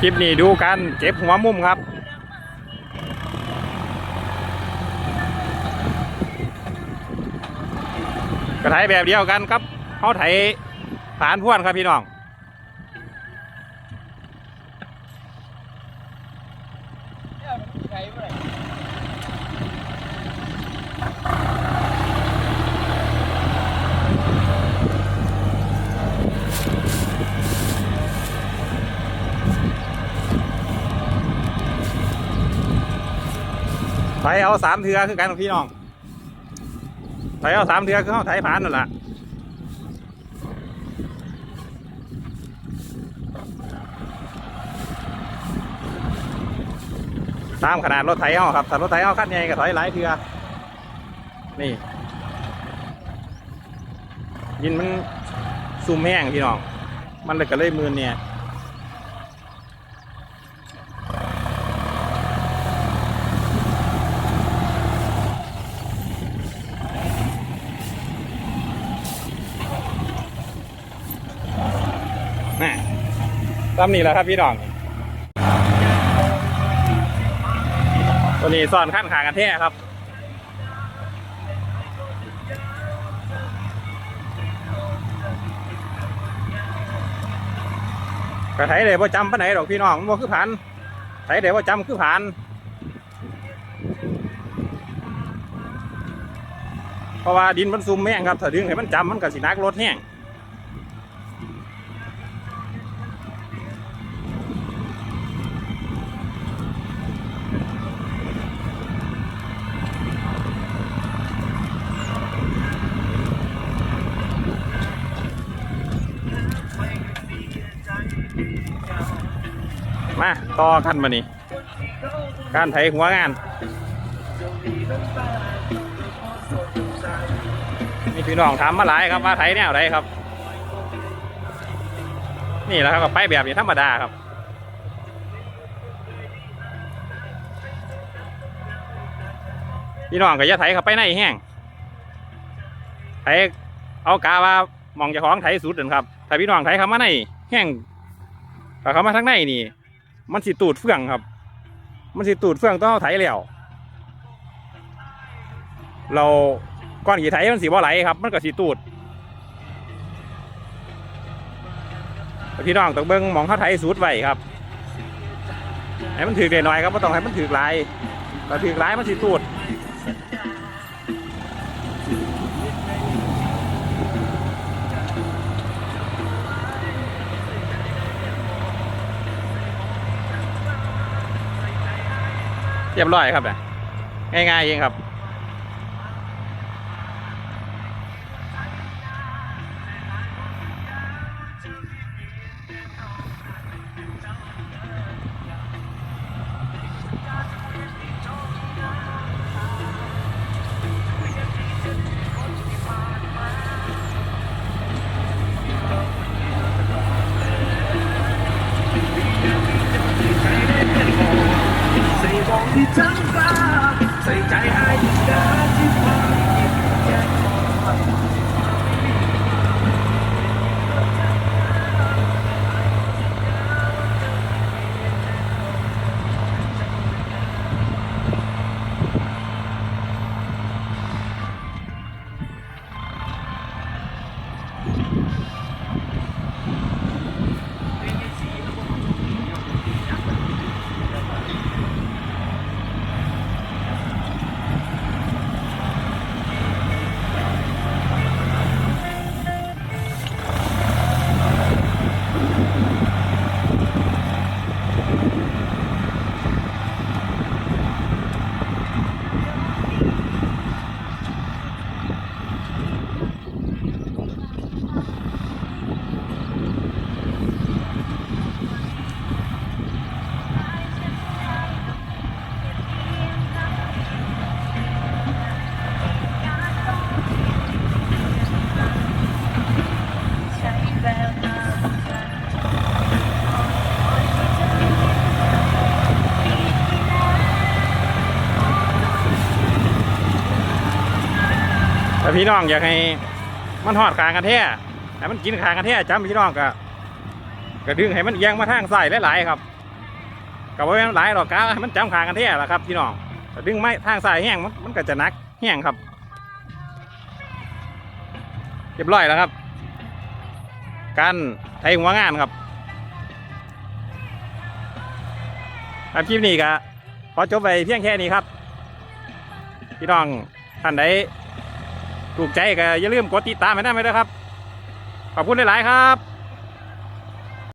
คลิปนี้ดูกันเก็บหัวมุมครับ กระไถแบบเดียวกันครับเขาไถผานพ่วนครับพี่น้อง ไถเอาสามเทือคือกันพี่น้องไถเอาสามเทือคือเขาไถผานนั่นแหละตามขนาดรถไถเอาครับแต่รถไถเอาคันใหญ่ก็ถอยหลายเทือนี่ ยินมันซุ่มแห้งพี่น้อง มันเลยก็เลยมือเนี่ย น่ตามนี้แหละครับพี่น้อง ตัวนี้ซ่อนขั้นขากันแท้ครับกระไถเลยว่าจำปานไหนดอกพี่น้องมันบ่คือผ่านไถเลยว่าจำคือผ่านเพราะว่าดินมันซุ่มแห้งครับถ้าดึงให้มันจำมันก็สินักรถแห้ง มาต่อขั้นมานี่การไถหัวงาน มีพี่น้องถามมาหลายครับว่าไถแนวไหนครับ นี่แหละครับไปแบบนี้ธรรมดาครับพี่น้องก็จะไถเข้าไปในแห้งไถเอากาว่ามองจะของไถสุดเดินครับถ้าพี่น้องไถเข้ามาในแห้งถ้าเขามาทางในนี่ มันสิตูดเฟื่องครับ มันสิตูดเฟื่องต้องเอาไถแล้ว เราก้อนขี่ไถมันสีบ่ไหลครับ มันก็สีตูดพี่น้องต้องเบิ้งมองเขาไถสูดไว้ครับให้มันถือเดหน่อยครับไม่ต้องให้มันถือหลายถ้าถือหลายมันสีตูด เรียบร้อยครับเนี่ยง่ายๆเองครับ มอ แต่พี่น้องอยากให้มันทอดคางกันแท้ให้มันกินคางกันแท้จำพี่น้องก็ก็ดึงให้มันเอียงมาทางซ้ายหลายๆครับกับว่าหลายหรอกกาให้มันจำคางกันแท้ละครับพี่น้องแต่ดึงไม้ทางสายแห้งมันมันก็จะนักแห้งครับเรียบร้อยแล้วครับ การไทยหัวงานครับครับคลิปนี้ก็ขอจบไปเพียงแค่นี้ครับ พี่น้องท่านใด ถูกใจก็อย่าลืมกดติดตามให้ได้ไหมนะครับ ขอบคุณหลาย ๆ ครับ